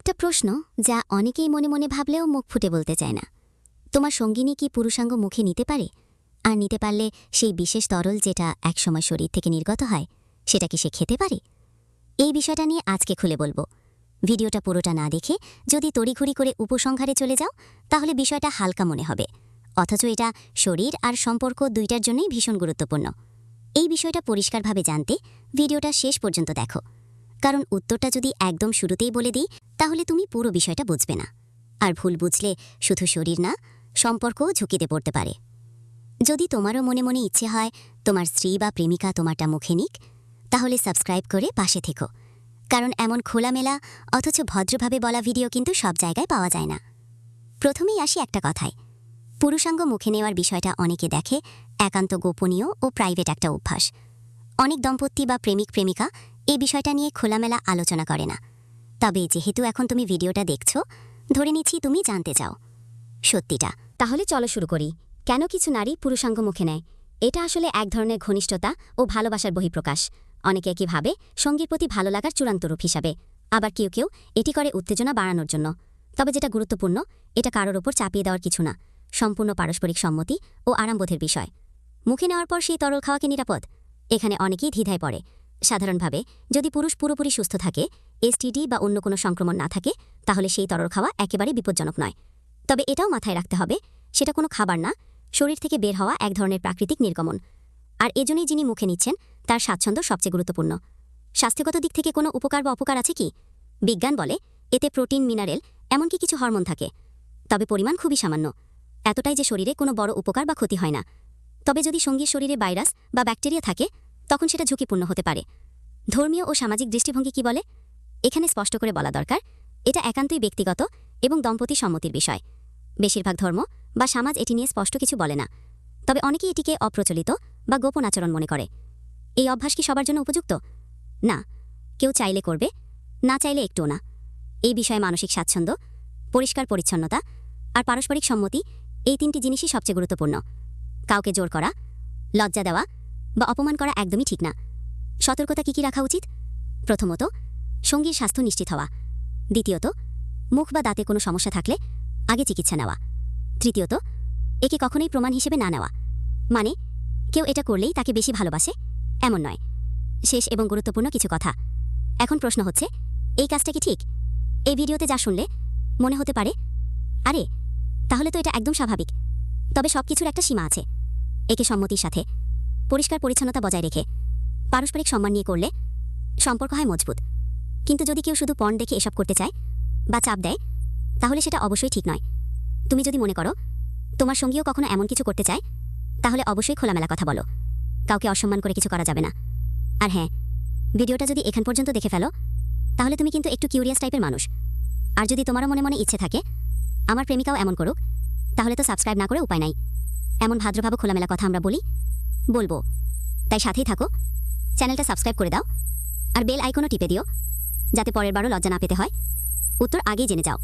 একটা প্রশ্ন যা অনেকেই মনে মনে ভাবলেও মুখ ফুটে বলতে চায় না। তোমার সঙ্গিনী কি পুরুষাঙ্গ মুখে নিতে পারে? আর নিতে পারলে সেই বিশেষ তরল যেটা একসময় শরীর থেকে নির্গত হয়, সেটা কি সে খেতে পারে? এই বিষয়টা নিয়ে আজকে খুলে বলব। ভিডিওটা পুরোটা না দেখে যদি তড়িঘড়ি করে উপসংহারে চলে যাও, তাহলে বিষয়টা হালকা মনে হবে। অথচ এটা শরীর আর সম্পর্ক দুইটার জন্যই ভীষণ গুরুত্বপূর্ণ। এই বিষয়টা পরিষ্কারভাবে জানতে ভিডিওটা শেষ পর্যন্ত দেখো। কারণ উত্তরটা যদি একদম শুরুতেই বলে দিই, তাহলে তুমি পুরো বিষয়টা বুঝবে না। আর ভুল বুঝলে শুধু শরীর না, সম্পর্কও ঝুঁকিতে পড়তে পারে। যদি তোমারও মনে মনে ইচ্ছে হয়, তোমার স্ত্রী বা প্রেমিকা তোমারটা মুখে নিক, তাহলে সাবস্ক্রাইব করে পাশে থেকো। কারণ এমন খোলামেলা অথচ ভদ্রভাবে বলা ভিডিও কিন্তু সব জায়গায় পাওয়া যায় না। প্রথমেই আসি একটা কথায়। পুরুষাঙ্গ মুখে নেওয়ার বিষয়টা অনেকে দেখে, একান্ত গোপনীয় ও প্রাইভেট একটা অভ্যাস। অনেক দম্পতি বা প্রেমিক প্রেমিকা এই বিষয়টা নিয়ে খোলামেলা আলোচনা করে না। তবে যেহেতু এখন তুমি ভিডিওটা দেখছ, ধরে নিচ্ছি তুমি জানতে চাও। সত্যিটা। তাহলে চলো শুরু করি। কেন কিছু নারী পুরুষাঙ্গ মুখে নেয়? এটা আসলে এক ধরনের ঘনিষ্ঠতা ও ভালোবাসার বহিঃপ্রকাশ। অনেকে কি ভাবে সঙ্গীর প্রতি ভালো লাগার চূড়ান্ত রূপ হিসাবে। আবার কেউ কেউ এটি করে উত্তেজনা বাড়ানোর জন্য। তবে যেটা গুরুত্বপূর্ণ, এটা কারোর ওপর চাপিয়ে দেওয়ার কিছু না। সম্পূর্ণ পারস্পরিক সম্মতি ও আরামবোধের বিষয়। মুখে নেওয়ার পর সেই তরল খাওয়া কি নিরাপদ? এখানে অনেকেই দ্বিধায় পড়ে। সাধারণভাবে যদি পুরুষ পুরোপুরি সুস্থ থাকে এসটিডি বা অন্য কোনো সংক্রমণ না থাকে, তাহলে সেই তরল খাওয়া একেবারে বিপজ্জনক নয়। তবে এটাও মাথায় রাখতে হবে, সেটা কোনো খাবার না, শরীর থেকে বের হওয়া এক ধরনের প্রাকৃতিক নির্গমন। আর এজন্যই যিনি মুখে নিচ্ছেন, তার স্বাচ্ছন্দ্য সবচেয়ে গুরুত্বপূর্ণ। স্বাস্থ্যগত দিক থেকে কোনো উপকার বা অপকার আছে কি? বিজ্ঞান বলে, এতে প্রোটিন, মিনারেল, এমনকি কিছু হরমোন থাকে। তবে পরিমাণ খুবই সামান্য। এতটাই যে শরীরে কোনো বড় উপকার বা ক্ষতি হয় না। তবে যদি সঙ্গীর শরীরে ভাইরাস বা ব্যাকটেরিয়া থাকে তখন সেটা ঝুঁকিপূর্ণ হতে পারে। ধর্মীয় ও সামাজিক দৃষ্টিভঙ্গি কি বলে? এখানে স্পষ্ট করে বলা দরকার, এটা একান্তই ব্যক্তিগত এবং দম্পতি সম্মতির বিষয়। বেশিরভাগ ধর্ম বা সমাজ এটি নিয়ে স্পষ্ট কিছু বলে না। তবে অনেকেই এটিকে অপ্রচলিত বা গোপন আচরণ মনে করে। এই অভ্যাস কি সবার জন্য উপযুক্ত? না। কেউ চাইলে করবে, না চাইলে একটুও না। এই বিষয়ে মানসিক স্বাচ্ছন্দ্য, পরিষ্কার পরিচ্ছন্নতা আর পারস্পরিক সম্মতি এই তিনটি জিনিসই সবচেয়ে গুরুত্বপূর্ণ। কাউকে জোর করা, লজ্জা দেওয়া বা অপমান করা একদমই ঠিক না। সতর্কতা কী কী রাখা উচিত? প্রথমত, সঙ্গীর স্বাস্থ্য নিশ্চিত হওয়া। দ্বিতীয়ত, মুখ বা দাঁতে কোনো সমস্যা থাকলে আগে চিকিৎসা নেওয়া। তৃতীয়ত, একে কখনোই প্রমাণ হিসেবে না নেওয়া। মানে কেউ এটা করলেই তাকে বেশি ভালোবাসে, এমন নয়। শেষ এবং গুরুত্বপূর্ণ কিছু কথা। এখন প্রশ্ন হচ্ছে, এই কাজটা কি ঠিক? এই ভিডিওতে যা শুনলে, মনে হতে পারে, আরে, তাহলে তো এটা একদম স্বাভাবিক। তবে সব কিছুর একটা সীমা আছে। একে সম্মতির সাথে পরিষ্কার পরিচ্ছন্নতা বজায় রেখে পারস্পরিক সম্মান নিয়ে করলে সম্পর্ক হয় মজবুত। কিন্তু যদি কেউ শুধু পণ দেখে এসব করতে চায় বা চাপ দেয়, তাহলে সেটা অবশ্যই ঠিক নয়। তুমি যদি মনে করো তোমার সঙ্গীও কখনো এমন কিছু করতে চায়, তাহলে অবশ্যই খোলামেলা কথা বলো। কাউকে অসম্মান করে কিছু করা যাবে না। আর হ্যাঁ ভিডিওটা যদি এখান পর্যন্ত দেখে ফেলো, তাহলে তুমি কিন্তু একটু কিউরিয়াস টাইপের মানুষ। আর যদি তোমারও মনে মনে ইচ্ছে থাকে, আমার প্রেমিকাও এমন করুক, তাহলে তো সাবস্ক্রাইব না করে উপায় নাই। এমন ভাদ্রভাবে খোলামেলা কথা আমরা বলি বলব। তাই সাথেই থাকো। চ্যানেলটা সাবস্ক্রাইব করে দাও। আর বেল আইকনও টিপে দিও, যাতে পরের বারও লজ্জা না পেতে হয়। উত্তর আগেই জেনে যাও।